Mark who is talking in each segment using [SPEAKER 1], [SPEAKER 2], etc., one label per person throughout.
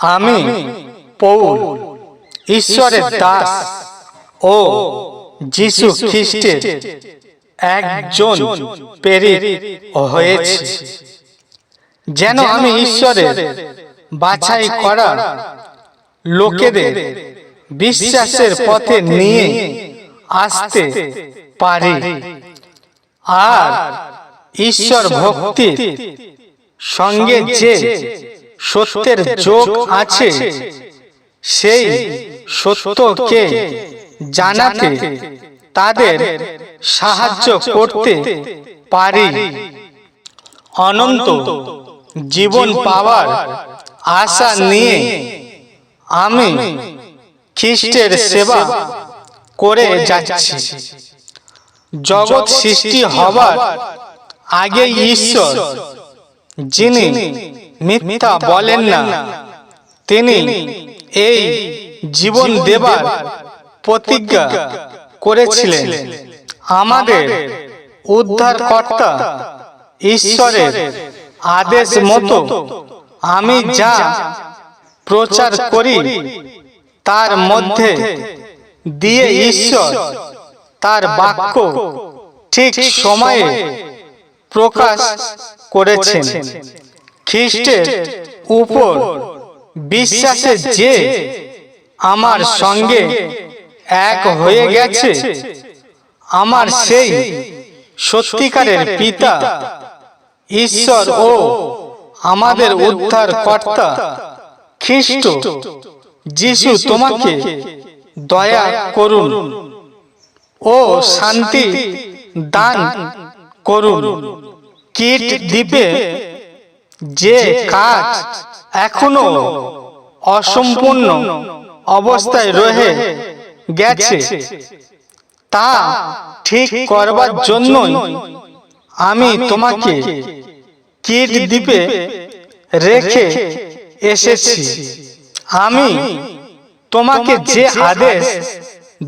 [SPEAKER 1] আমি পৌল ঈশ্বরের দাস ও যিশু খ্রিস্টের একজন প্রেরিত হয়েছি। যেন আমি ঈশ্বরের বাছাই করা লোকেদের বিশ্বাসের পথে নিয়ে আসতে পারি। আর ঈশ্বর ভক্তির সঙ্গে যে সত্যের যোগ আছে। সেই সত্যকে জানাতে তাদের সাহায্য করতে পারি। অনন্ত জীবন পাওয়ার আশা নিয়ে আমি খ্রিস্টের সেবা করে যাচ্ছি। জগৎ সৃষ্টি হবার আগে ঈশ্বর যিনি মিথ্যা বলেন না। তিনি এই জীবন দেবার প্রতিজ্ঞা করেছিলেন। আমাদের উদ্ধারকর্তা ঈশ্বরের আদেশ মতো আমি যা প্রচার করি তার মধ্যে দিয়ে ঈশ্বর তার বাক্য ঠিক সময়ে প্রকাশ করেছেন। খ্রিস্টের উপর বিশ্বাসে যে আমার সঙ্গে এক হয়ে গেছে, আমার সেই সত্যিকারের পিতা, ঈশ্বর ও আমাদের উদ্ধার কর্তা খ্রিস্ট। যিশু, তোমাকে দয়া করুন ও শান্তি দান করুন। কীট দ্বীপে যে কাজ এখনও অসম্পূর্ণ অবস্থায় রয়ে গেছে তা ঠিক করবার জন্য আমি তোমাকে কীট দ্বীপে রেখে এসেছি। আমি তোমাকে যে আদেশ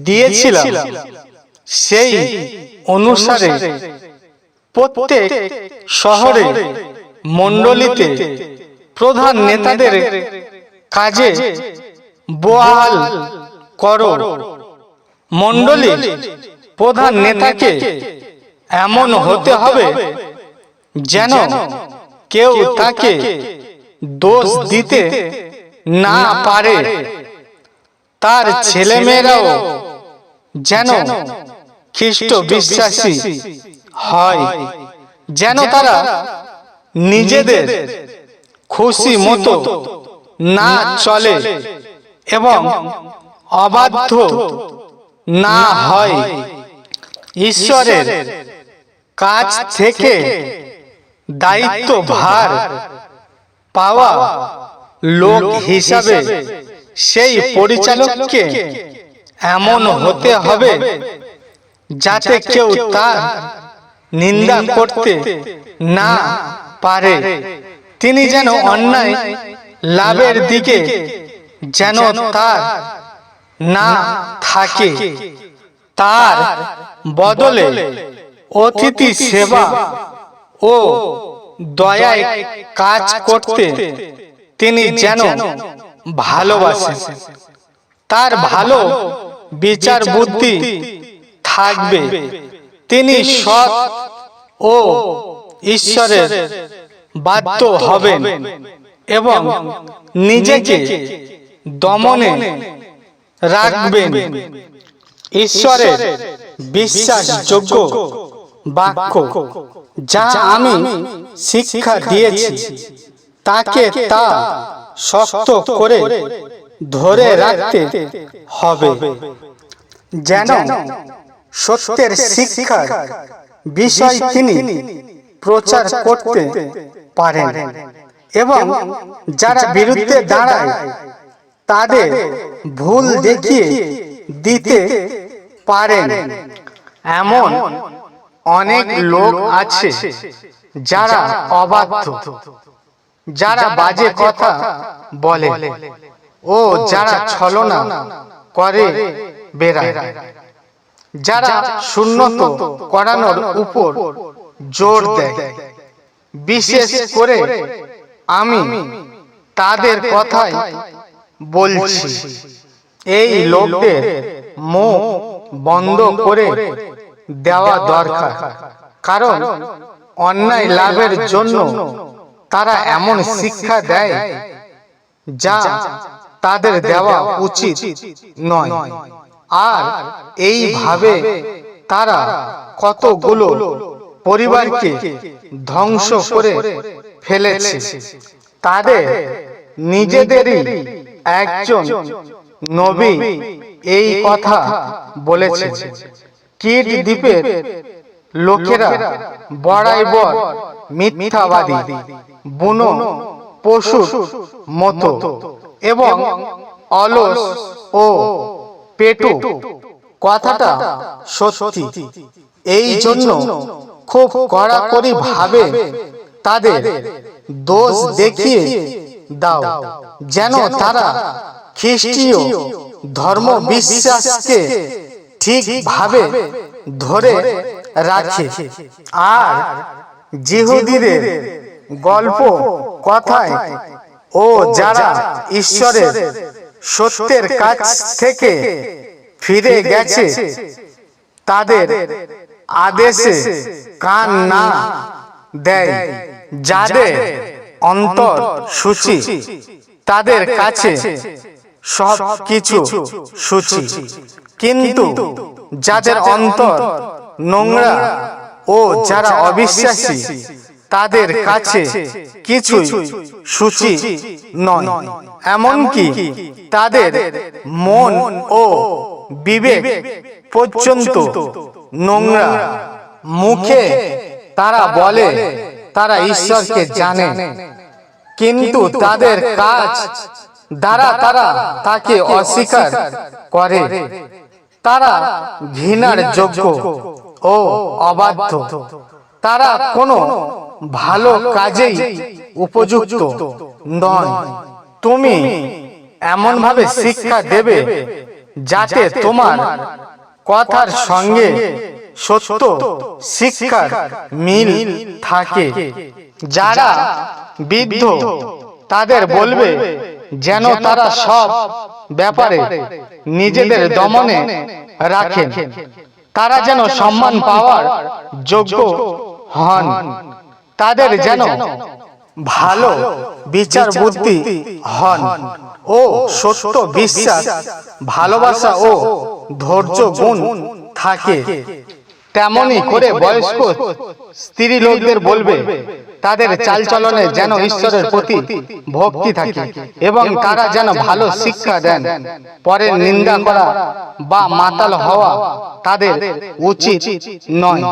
[SPEAKER 1] দিয়েছিলাম সেই অনুসারে প্রত্যেক শহরে মণ্ডলীতে প্রধান নেতাদের কাজে বহাল করো। মণ্ডলী প্রধান নেতাকে এমন হতে হবে যেন কেউ তাকে দোষ দিতে না পারে। তার ছেলেমেয়েরাও যেন খ্রিস্ট বিশ্বাসী হয়, যেন তারা নিজেদের খুশি মতো না চলে এবং অবাধ্য না হয় ঈশ্বরের কাছ থেকে দায়িত্ব ভার পাওয়া লোক হিসাবে সেই পরিচালককে এমন হতে হবে যাতে কেউ তার নিন্দা করতে না পারে। তিনি যেন অন্যায় লাভের দিকে যেন তার না থাকে। তার বদলে অতিথি সেবা ও দয়ায় কাজ করতে তিনি যেন ভালোবাসেন। তার ভালো বিচার বুদ্ধি থাকবে। তিনি সৎ ও ঈশ্বরের বাধ্য হবেন এবং নিজেকে দমনে রাখবেন। ঈশ্বরের বিশ্বাসযোগ্য বাক্য, যা আমি শিক্ষা দিয়েছি, তাকে তা শক্ত করে ধরে রাখতে হবে, যেন সত্যের শিক্ষার বিষয় তিনি প্রচার করতে পারেন। এবং যারা বিরুদ্ধে দাঁড়ায় তাদের ভুল দেখিয়ে দিতে পারেন। এমন অনেক লোক আছে যারা অবাধ্য যারা বাজে কথা বলে। ও যারা ছলনা করে বেড়ায়। যারা শূন্যত করানোর উপর জোর দেয়। বিশেষ করে আমি তাদের কথাই বলছি। এই লোকদের মুখ বন্ধ করে দেওয়া দরকার। কারণ অন্যায় লাভের জন্য তারা এমন শিক্ষা দেয় যা তাদের দেওয়া উচিত নয়। আর এইভাবে তারা কতগুলো পরিবারকে ধ্বংস করে ফেলেছে। তাদের নিজেদেরই একজন নবী এই কথা বলেছে। কিট দ্বীপের লোকেরা বড়াই বড় মিথ্যাবাদী, বুনো পশুর মতো এবং অলস ও পেটু। কথাটা সত্যি। এই জন্য খুব কড়াকড়ি ভাবে তাদের দোষ দেখিয়ে দাও, যেন তারা খ্রিস্টীয় ধর্ম বিশ্বাসকে ঠিকভাবে ধরে রাখে। আর জিহুদিদের গল্প, কথায় ও যারা ঈশ্বরের সত্যের কাছ থেকে ফিরে গেছে, তাদের আদেশে কান না দেয়, যাদের অন্তর সূচি, তাদের কাছে সব কিছু সূচি। কিন্তু যাদের অন্তর নোংরা ও যারা অবিশ্বাসী, তাদের কাছে কিছুই সূচি নয়। এমনকি তাদের মন ও বিবেক পর্যন্ত নোংরা। মুখে তারা বলে তারা ঈশ্বরকে জানে। কিন্তু তাদের কাজ দ্বারা তারা তাকে অস্বীকার করে। তারা ঘৃণার যোগ্য ও অবাধ্য। তারা কোনো ভালো কাজেই উপযুক্ত নয়। তুমি এমন ভাবে শিক্ষা দেবে যাতে তোমার কথার সঙ্গে সত্য শিক্ষার মিল থাকে। যারা বৃদ্ধ তাদের বলবে যেন তারা সব ব্যাপারে নিজেদের দমনে রাখেন। তারা যেন সম্মান পাওয়ার যোগ্য হন। তাদের যেন ভালো বিচার বুদ্ধি হন ও সত্য বিশ্বাস, ভালোবাসা ও ধৈর্য গুণ থাকে। তেমনি করে বয়স্ক স্ত্রী লোকদের বলবে, তাদের চালচলনে যেন ঈশ্বরের প্রতি ভক্তি থাকে এবং তারা যেন ভালো শিক্ষা দেন। পরে নিন্দা করা বা মাতাল হওয়া তাদের উচিত নয়।